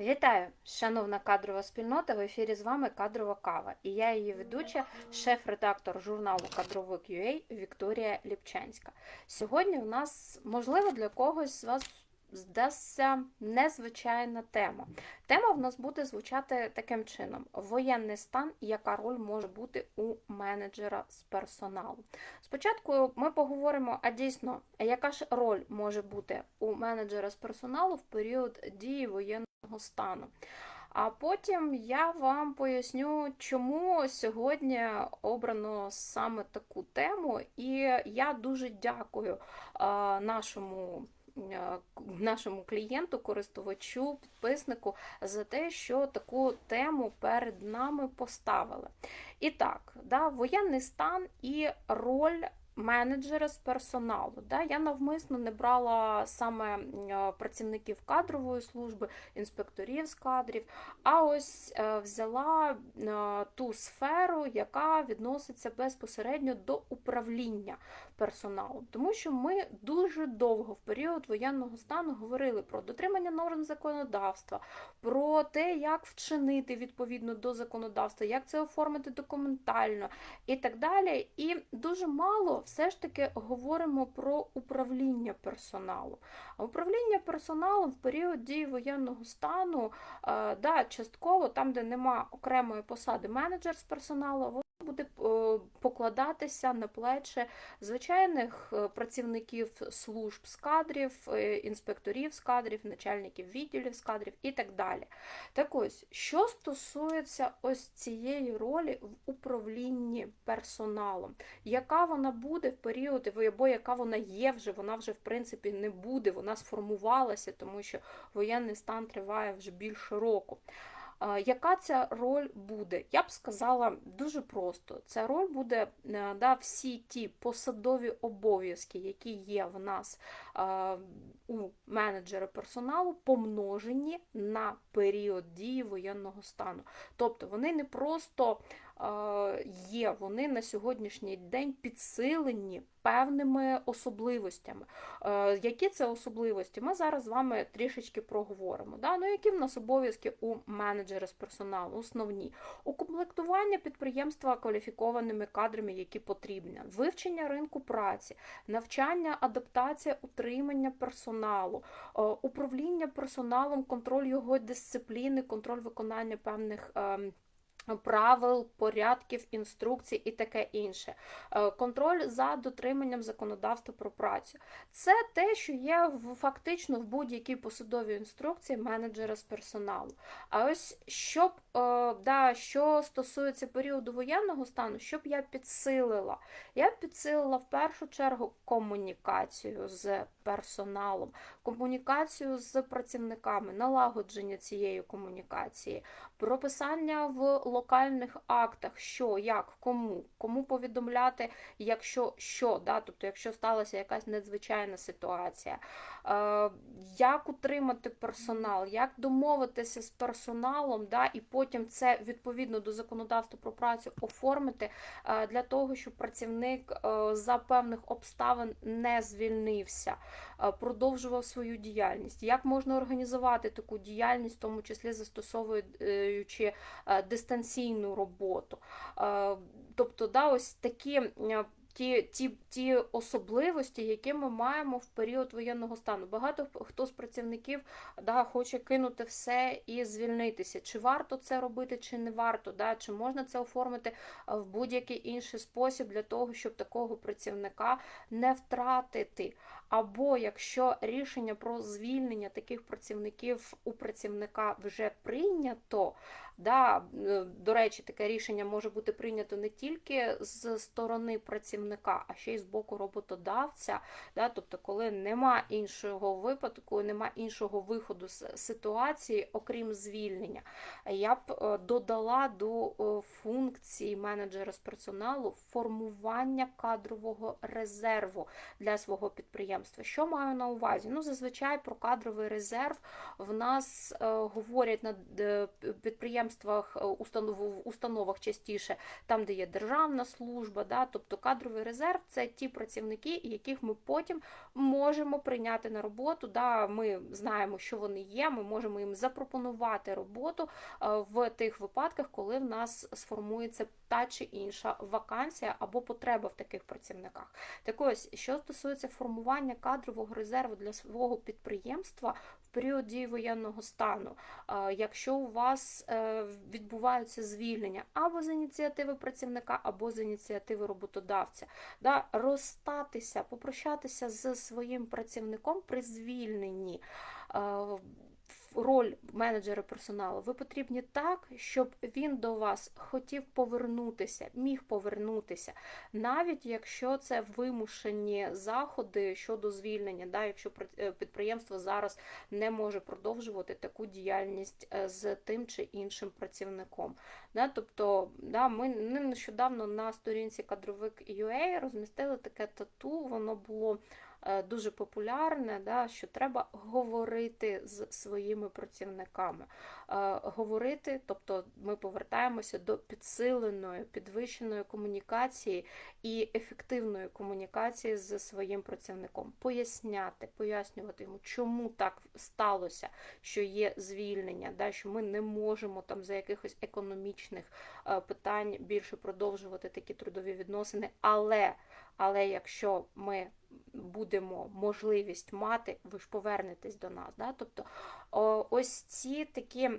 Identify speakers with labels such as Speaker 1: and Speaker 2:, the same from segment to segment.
Speaker 1: Вітаю, шановна кадрова спільнота. В ефірі з вами кадрова кава. І я її ведуча, шеф-редактор журналу Кадровик UA Вікторія Ліпчанська. Сьогодні у нас, можливо, для когось з вас здасться незвичайна тема. Тема в нас буде звучати таким чином: воєнний стан яка роль може бути у менеджера з персоналу. Спочатку ми поговоримо, а дійсно, яка ж роль може бути у менеджера з персоналу в період дії воєнного стану. А потім я вам поясню, чому сьогодні обрано саме таку тему, і я дуже дякую нашому. Нашому клієнту, користувачу, підписнику за те, що таку тему перед нами поставили. І так, да, воєнний стан і роль менеджера з персоналу. Да? Я навмисно не брала саме е, працівників кадрової служби, інспекторів з кадрів, а ось е, взяла е, ту сферу, яка відноситься безпосередньо до управління персоналом. Тому що ми дуже довго в період воєнного стану говорили про дотримання норм законодавства, про те, як вчинити відповідно до законодавства, як це оформити документально і так далі. І дуже мало все ж таки говоримо про управління персоналу. А управління персоналом в період дії воєнного стану, е, да, частково там, де нема окремої посади менеджер з персоналу, буде е, покладатися на плечі звичайних е, працівників служб з кадрів, е, інспекторів з кадрів, начальників відділів з кадрів і так далі. Так ось, що стосується ось цієї ролі в управлінні персоналом, яка вона буде в період, або яка вона є вже, вона вже в принципі не буде, вона сформувалася, тому що воєнний стан триває вже більше року. Яка ця роль буде? Я б сказала дуже просто. Ця роль буде е, да, всі ті посадові обов'язки, які є в нас у менеджера персоналу, помножені на період дії воєнного стану. Тобто вони не просто є, вони на сьогоднішній день підсилені певними особливостями. Е, Які це особливості? Ми зараз з вами трішечки проговоримо. Да? Ну, які в нас обов'язки у менеджера з персоналу? Основні укомплектування підприємства кваліфікованими кадрами, які потрібні, вивчення ринку праці, навчання, адаптація, утримання персоналу, е, управління персоналом, контроль його дисципліни, контроль виконання певних. Правил, порядків, інструкцій і таке інше. Е, Контроль за дотриманням законодавства про працю. Це те, що є фактично в будь-якій посадовій інструкції менеджера з персоналу. А ось щоб, е, да, що стосується періоду воєнного стану, щоб я підсилила? Я підсилила в першу чергу комунікацію з персоналом, комунікацію з працівниками, налагодження цієї комунікації, прописання в локальних актах, що, як, кому, кому повідомляти, якщо що, да, тобто, якщо сталася якась надзвичайна ситуація, е, як утримати персонал, як домовитися з персоналом, да, і потім це відповідно до законодавства про працю оформити е, для того, щоб працівник е, за певних обставин не звільнився, е, продовжував свою діяльність. Як можна організувати таку діяльність, в тому числі застосовуючи е, дистанційну роботу? Е, Тобто, да, ось такі. е, Ті, ті, ті особливості, які ми маємо в період воєнного стану. Багато хто з працівників да, хоче кинути все і звільнитися. Чи варто це робити, чи не варто, да, чи можна це оформити е, в будь-який інший спосіб для того, щоб такого працівника не втратити. Або якщо рішення про звільнення таких працівників у працівника вже прийнято, да, е, до речі, таке рішення може бути прийнято не тільки з сторони працівника, а ще й з боку роботодавця. Да, тобто, коли нема іншого випадку, нема іншого виходу з ситуації, окрім звільнення, я б е, додала до е, функції менеджера з персоналу формування кадрового резерву для свого підприємства. Що маю на увазі? Ну, зазвичай про кадровий резерв в нас е, говорять на е, підприємствах е, в установах частіше, там, де є державна служба, да, тобто кадровий резерв це ті працівники, яких ми потім можемо прийняти на роботу. Да, Ми знаємо, що вони є, ми можемо їм запропонувати роботу в тих випадках, коли в нас сформується та чи інша вакансія або потреба в таких працівниках. Так ось, що стосується формування кадрового резерву для свого підприємства в період дії воєнного стану, е, якщо у вас е, відбуваються звільнення або з ініціативи працівника, або з ініціативи роботодавця, да, розстатися, попрощатися з своїм працівником при звільненні. Роль менеджера персоналу ви потрібні так, щоб він до вас хотів повернутися, міг повернутися, навіть якщо це вимушені заходи щодо звільнення, да, якщо е, підприємство зараз не може продовжувати таку діяльність е, з тим чи іншим працівником. Да, Тобто, да, ми нещодавно на сторінці кадровик UA розмістили таке тату, воно було. Е, дуже популярне, да, що треба говорити з своїми працівниками. Е, говорити, тобто ми повертаємося до підсиленої, підвищеної комунікації і ефективної комунікації з своїм працівником. Поясняти, пояснювати йому, чому так сталося, що є звільнення, да, що ми не можемо там за якихось економічних е, питань більше продовжувати такі трудові відносини, але, але якщо ми будемо можливість мати, ви ж повернетесь до нас. Да? Тобто ось ці такі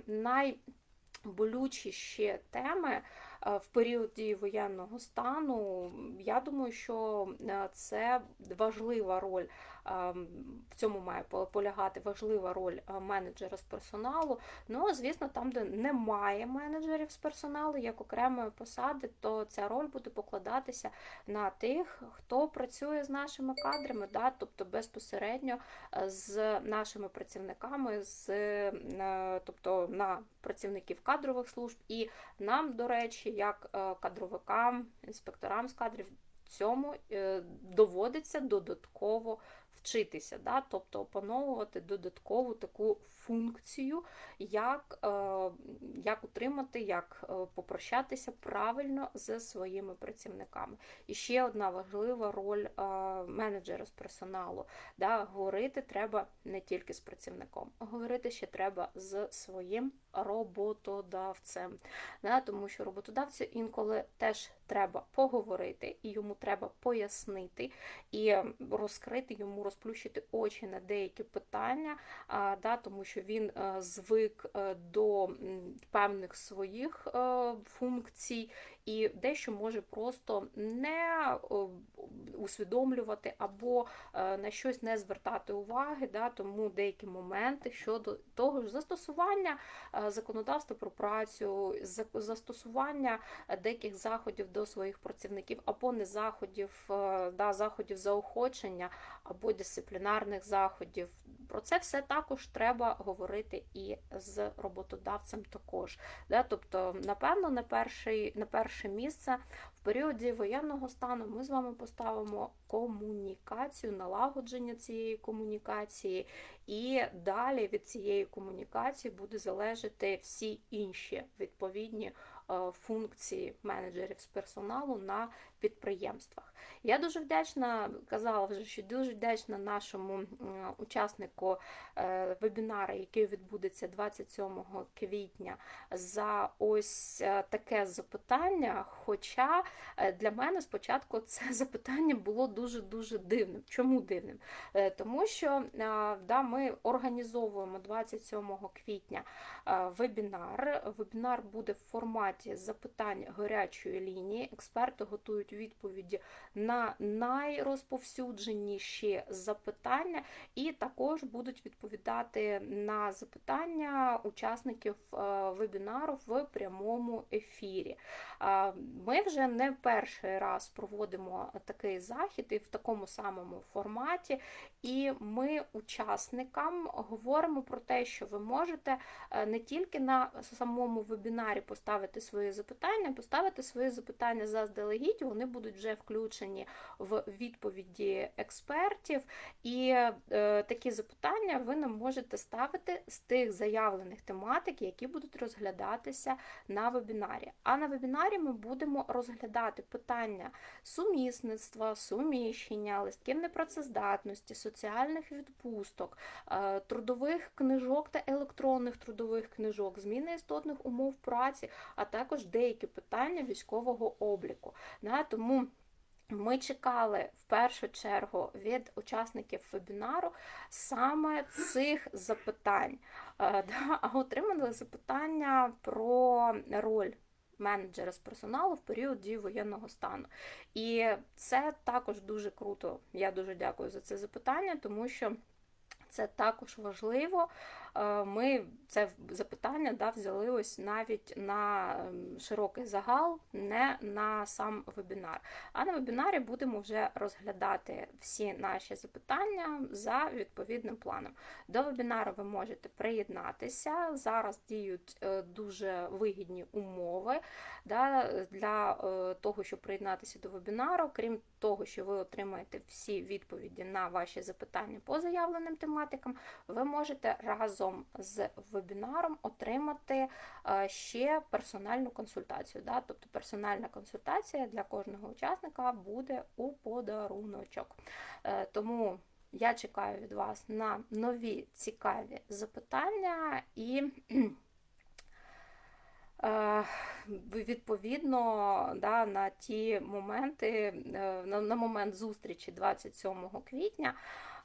Speaker 1: найболючіші теми в період дії воєнного стану, я думаю, що це важлива роль в цьому має полягати важлива роль менеджера з персоналу. Ну, звісно, там, де немає менеджерів з персоналу, як окремої посади, то ця роль буде покладатися на тих, хто працює з нашими кадрами, да, тобто безпосередньо з нашими працівниками, з, тобто на працівників кадрових служб, і нам, до речі, як е, кадровикам, інспекторам з кадрів, цьому е, доводиться додатково вчитися, да? тобто опановувати додаткову таку функцію, як е, як утримати, як е, попрощатися правильно з своїми працівниками. І ще одна важлива роль е, менеджера з персоналу. Да? Говорити треба не тільки з працівником, говорити ще треба з своїм роботодавцем. Да? Тому що роботодавцю інколи теж треба поговорити, і йому треба пояснити і розкрити йому розплющити очі на деякі питання, да, тому що він е, звик е, до певних своїх е, функцій і дещо може просто не усвідомлювати або на щось не звертати уваги, да, тому деякі моменти щодо того ж застосування законодавства про працю, застосування деяких заходів до своїх працівників, або не заходів, да, заходів заохочення, або дисциплінарних заходів. Про це все також треба говорити і з роботодавцем також. Да? Тобто, напевно, на перший, на перше місце в періоді воєнного стану ми з вами поставимо комунікацію, налагодження цієї комунікації, і далі від цієї комунікації буде залежати всі інші відповідні е, функції менеджерів з персоналу на підприємствах. Я дуже вдячна, казала вже, що дуже вдячна нашому учаснику е, вебінару, який відбудеться 27 квітня, за ось е, таке запитання. Хоча е, для мене спочатку це запитання було дуже-дуже дивним. Чому дивним? Тому що да, ми організовуємо 27 квітня вебінар. Вебінар буде в форматі запитань гарячої лінії. Експерти готують відповіді на найрозповсюдженіші запитання, і також будуть відповідати на запитання учасників е, вебінару в прямому ефірі. Ми вже не перший раз проводимо такий захід і в такому самому форматі, і ми учасникам говоримо про те, що ви можете е, не тільки на самому вебінарі поставити свої запитання, поставити свої запитання заздалегідь, вони будуть вже включені в відповіді експертів. І е, такі запитання ви нам можете ставити з тих заявлених тематик, які будуть розглядатися на вебінарі. А на вебінарі ми будемо розглядати питання сумісництва, суміщення, листків непрацездатності, соціальних відпусток, е, трудових книжок та електронних трудових книжок, зміни істотних умов праці, а також деякі питання військового обліку. Тому ми чекали в першу чергу від учасників вебінару саме цих запитань, Е, а отримали запитання про роль менеджера з персоналу в період дії воєнного стану. І це також дуже круто. Я дуже дякую за це запитання, тому що. Це також важливо. Е, Ми це запитання да, взяли ось навіть на ем, широкий загал, не на сам вебінар. А на вебінарі будемо вже розглядати всі наші запитання за відповідним планом. До вебінару ви можете приєднатися. Зараз діють е, дуже вигідні умови да, для е, того, щоб приєднатися до вебінару. Крім того, що ви отримаєте всі відповіді на ваші запитання по заявленим тематикам, ви можете разом з вебінаром отримати е, ще персональну консультацію. Да? Тобто персональна консультація для кожного учасника буде у подаруночок. Е, Тому я чекаю від вас на нові цікаві запитання і. Е, Відповідно, да, на ті моменти, е, на, момент зустрічі 27 квітня,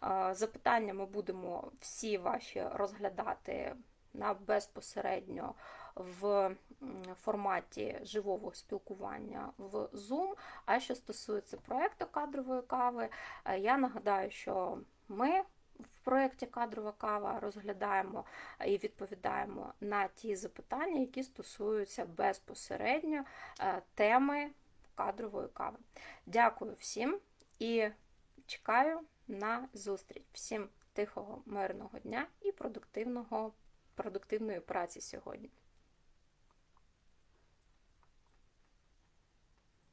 Speaker 1: е, запитання ми будемо всі ваші розглядати на безпосередньо в форматі живого спілкування в Zoom. А що стосується проєкту кадрової кави, я нагадаю, що ми проєкті Кадрова кава розглядаємо і відповідаємо на ті запитання, які стосуються безпосередньо е, теми кадрової кави. Дякую всім і чекаю на зустріч. Всім тихого, мирного дня і продуктивного, продуктивної праці сьогодні.